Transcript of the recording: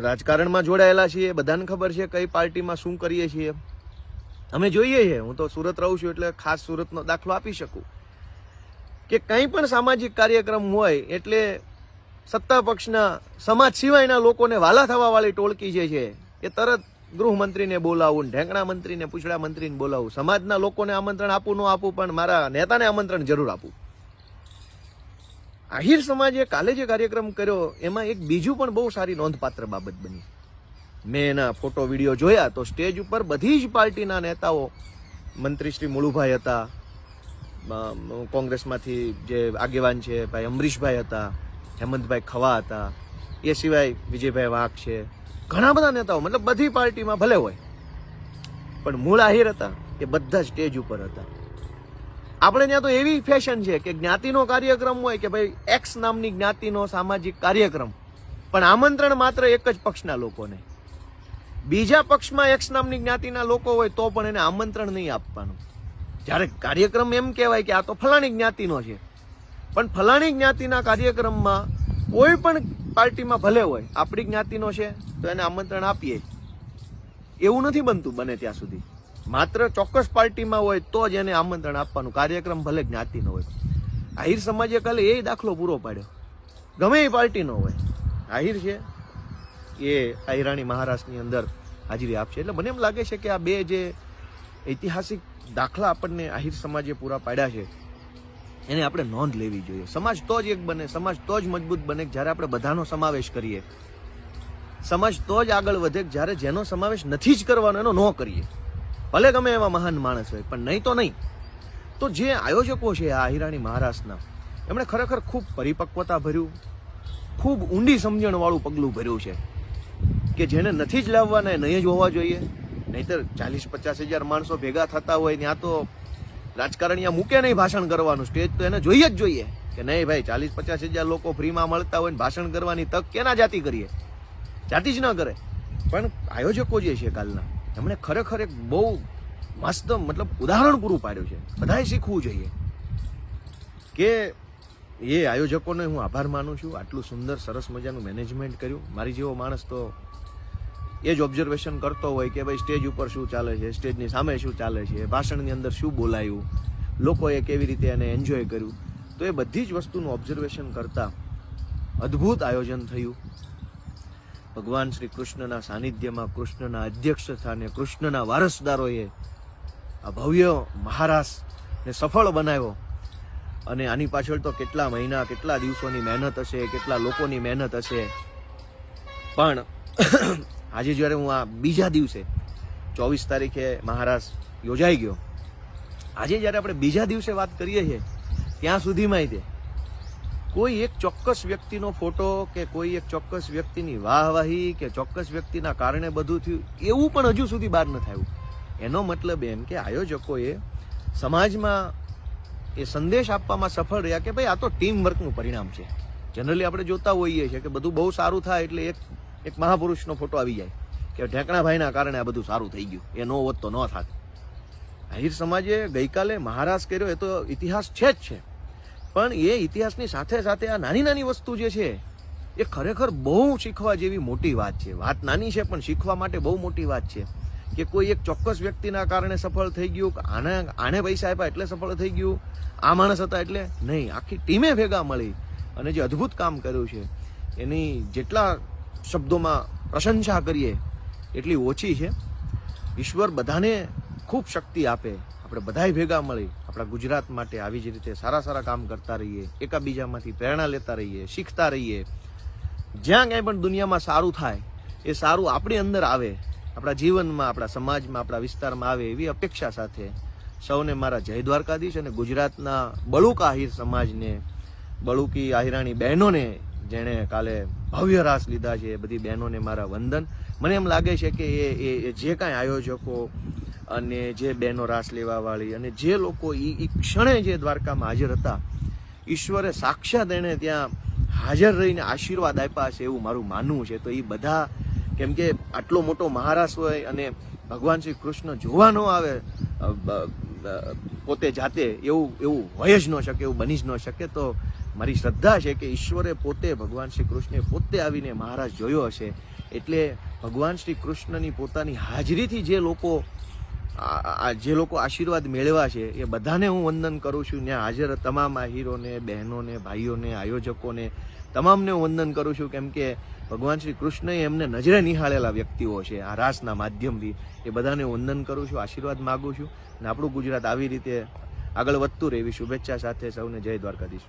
રાજકારણમાં જોડાયેલા છીએ, બધાને ખબર છે કઈ પાર્ટીમાં શું કરીએ છીએ. અમે જોઈએ છીએ હું તો સુરત રહું છું એટલે ખાસ સુરતનો દાખલો આપી શકું. કે કંઈ પણ સામાજિક કાર્યક્રમ હોય એટલે સત્તા પક્ષના, સમાજ સિવાયના લોકોને વાલા થવાવાળી ટોળકી જે છે, એ તરત ગૃહમંત્રીને બોલાવું, ઢેંકણા મંત્રીને, પૂછડા મંત્રીને બોલાવું, સમાજના લોકોને આમંત્રણ આપું, ન આપું, પણ મારા નેતાને આમંત્રણ જરૂર આપું. આહિર સમાજે કાલે જે કાર્યક્રમ કર્યો, એમાં એક બીજું પણ બહુ સારી નોંધપાત્ર બાબત બની. મેં એના ફોટો, વીડિયો જોયા તો સ્ટેજ ઉપર બધી જ પાર્ટીના નેતાઓ, મંત્રી શ્રી મુળુભાઈ હતા કોંગ્રેસમાંથી જે આગેવાન છે ભાઈ અમરીશભાઈ હતા, હેમંતભાઈ ખવા હતા, એ સિવાય વિજયભાઈ વાઘ છે, ઘણા બધા નેતાઓ, મતલબ બધી પાર્ટીમાં ભલે હોય. પણ મૂળ આહિર હતા એ બધા સ્ટેજ ઉપર હતા. આપણે ત્યાં તો એવી ફેશન છે કે જ્ઞાતિનો કાર્યક્રમ હોય કે ભાઈ એક્સ નામની જ્ઞાતિનો સામાજિક કાર્યક્રમ. પણ આમંત્રણ માત્ર એક જ પક્ષના લોકોને. બીજા પક્ષમાં એક્સ નામની જ્ઞાતિના લોકો હોય તો પણ એને આમંત્રણ નહીં આપવાનું. જ્યારે કાર્યક્રમ એમ કહેવાય કે આ તો ફલાણી જ્ઞાતિનો છે. પણ ફલાણી જ્ઞાતિના કાર્યક્રમમાં કોઈ પણ પાર્ટીમાં ભલે હોય, આપણી જ્ઞાતિનો છે, તો એને આમંત્રણ આપીએ. એવું નથી બનતું બને ત્યાં સુધી. માત્ર ચોક્કસ પાર્ટીમાં હોય તો જ એને આમંત્રણ આપવાનું. કાર્યક્રમ ભલે જ્ઞાતિનો હોય. આહિર સમાજે કાલે એ દાખલો પૂરો પાડ્યો. ગમે એ પાર્ટીનો હોય. આહિર છે. એ આહિરાણી મહારાષ્ટ્રની અંદર હાજરી આપશે. એટલે મને એમ લાગે છે કે આ બે જે ઐતિહાસિક દાખલા આપણને આહિર સમાજે પૂરા પાડ્યા છે, એને આપણે નોંધ લેવી જોઈએ. સમાજ તો જ એક બને, સમાજ તો જ મજબૂત બને જ્યારે આપણે બધાનો સમાવેશ કરીએ. સમાજ તો જ આગળ વધે જ્યારે જેનો સમાવેશ નથી જ કરવાનો એનો ન કરીએ. ભલે ગમે એવા મહાન માણસ હોય, પણ નહીં તો નહીં. તો જે આયોજકો છે આ હિરાણી મહારાષ્ટ્રના એમણે ખરેખર ખૂબ પરિપક્વતા ભર્યું, ખૂબ ઊંડી સમજણવાળું પગલું ભર્યું છે, કે જેને નથી જ લાવવાના એ નહીં જ હોવા જોઈએ. નહીતર ચાલીસ પચાસ હજાર માણસો ભેગા થતા હોય ત્યાં તો રાજકારણીયા મૂકે નહીં ભાષણ કરવાનું. સ્ટેજ તો એને જોઈએ જ જોઈએ કે નહીં ભાઈ, ચાલીસ પચાસ હજાર લોકો ફ્રીમાં મળતા હોય ને ભાષણ કરવાની તક કેના જાતિ કરીએ? જાતિ જ ન કરે. પણ આયોજકો જે છે કાલના એમણે ખરેખર એક બહુ મસ્ત, મતલબ ઉદાહરણ પૂરું પાડ્યું છે. બધાએ શીખવું જોઈએ કે એ આયોજકોને હું આભાર માનું છું. આટલું સુંદર, સરસ મજાનું મેનેજમેન્ટ કર્યું. મારી જેવો માણસ તો એ જ ઓબ્ઝર્વેશન કરતો હોય કે ભાઈ સ્ટેજ ઉપર શું ચાલે છે, સ્ટેજની સામે શું ચાલે છે, ભાષણની અંદર શું બોલાયું, લોકોએ કેવી રીતે એને એન્જોય કર્યું. તો એ બધી જ વસ્તુનું ઓબ્ઝર્વેશન કરતાં અદ્ભુત આયોજન થયું. ભગવાન શ્રી કૃષ્ણના સાનિધ્યમાં કૃષ્ણના અધ્યક્ષ સ્થાને કૃષ્ણના વારસદારોએ આ ભવ્ય મહારાસને સફળ બનાવ્યો. અને આની પાછળ તો કેટલા મહિના, કેટલા દિવસોની મહેનત હશે, કેટલા લોકોની મહેનત હશે. પણ આજે જ્યારે હું આ બીજા દિવસે ચોવીસ તારીખે મહારાસ યોજાઈ ગયો. આજે જ્યારે આપણે બીજા દિવસે વાત કરીએ છીએ, ત્યાં સુધીમાં તે કોઈ એક ચોક્કસ વ્યક્તિનો ફોટો કે કોઈ એક ચોક્કસ વ્યક્તિની વાહવાહી કે ચોક્કસ વ્યક્તિના કારણે બધું થયું, એવું પણ હજુ સુધી બહાર ન થયું એનો મતલબ એમ કે આયોજકોએ સમાજમાં એ સંદેશ આપવામાં સફળ રહ્યા કે ભાઈ આ તો ટીમ વર્કનું પરિણામ છે. જનરલી આપણે જોતા હોઈએ છીએ કે બધું બહુ સારું થાય એટલે એક એક મહાપુરુષનો ફોટો આવી જાય. કે ઢેકણાભાઈના કારણે આ બધું સારું થઈ ગયું. એ નો હોત તો ન થાત. આહિર સમાજે ગઈકાલે મહારાજ કર્યો, એ તો ઇતિહાસ છે જ છે. પણ એ ઇતિહાસની સાથે સાથે આ નાની નાની વસ્તુ જે છે, એ ખરેખર બહુ શીખવા જેવી મોટી વાત છે. વાત નાની છે, પણ શીખવા માટે બહુ મોટી વાત છે. કે કોઈ એક ચોક્કસ વ્યક્તિના કારણે સફળ થઈ ગયું, કે આને આને પૈસા આપ્યા એટલે સફળ થઈ ગયું, આ માણસ હતા એટલે નહીં. આખી ટીમે ભેગા મળી અને જે અદ્ભુત કામ કર્યું છે, એની જેટલા શબ્દોમાં પ્રશંસા કરીએ, એટલી ઓછી છે. ઈશ્વર બધાને ખૂબ શક્તિ આપે. આપણે બધાય ભેગા મળી આપણા ગુજરાત માટે આવી જ રીતે સારા સારા કામ કરતા રહીએ, એકાબીજામાંથી પ્રેરણા લેતા રહીએ, શીખતા રહીએ. જ્યાં ક્યાંય પણ દુનિયામાં સારું થાય, એ સારું આપણી અંદર આવે, આપણા જીવનમાં, આપણા સમાજમાં, આપણા વિસ્તારમાં આવે એવી અપેક્ષા સાથે સૌને મારા જય દ્વારકાધીશ અને ગુજરાતના બળુક આહિર સમાજને, બળુકી આહિરાણી બહેનોને, જેણે કાલે ભવ્ય રાસ લીધા છે, એ બધી બહેનોને મારા વંદન. મને એમ લાગે છે કે એ એ, જે કાંઈ આયોજકો અને જે બહેનો રાસ લેવા વાળી અને જે લોકો એ ક્ષણે જે દ્વારકામાં હાજર હતા, ઈશ્વરે સાક્ષાત એણે ત્યાં હાજર રહીને આશીર્વાદ આપ્યા છે એવું મારું માનવું છે. તો એ બધા કેમ કે આટલો મોટો મહારાસ હોય અને ભગવાન શ્રી કૃષ્ણ જોવા ન આવે પોતે જાતે એવું એવું હોય જ ન શકે, એવું બની જ ન શકે. તો મારી શ્રદ્ધા છે કે ઈશ્વરે પોતે ભગવાન શ્રી કૃષ્ણે પોતે આવીને મહારાજ જોયો હશે. એટલે ભગવાન શ્રી કૃષ્ણની પોતાની હાજરીથી જે લોકો જે લોકો આશીર્વાદ મેળવ્યા છે, એ બધાને હું વંદન કરું છું. ત્યાં હાજર તમામ આહીરોને, બહેનોને, ભાઈઓને, આયોજકોને, તમામને હું વંદન કરું છું. કેમ કે ભગવાન શ્રી કૃષ્ણએ એમને નજરે નિહાળેલા વ્યક્તિઓ છે. આ રાસના માધ્યમથી એ બધાને વંદન કરું છું, આશીર્વાદ માગું છું. અને આપણું ગુજરાત આવી રીતે આગળ વધતું રહે એવી શુભેચ્છા સાથે સૌને જય દ્વારકાધીશ.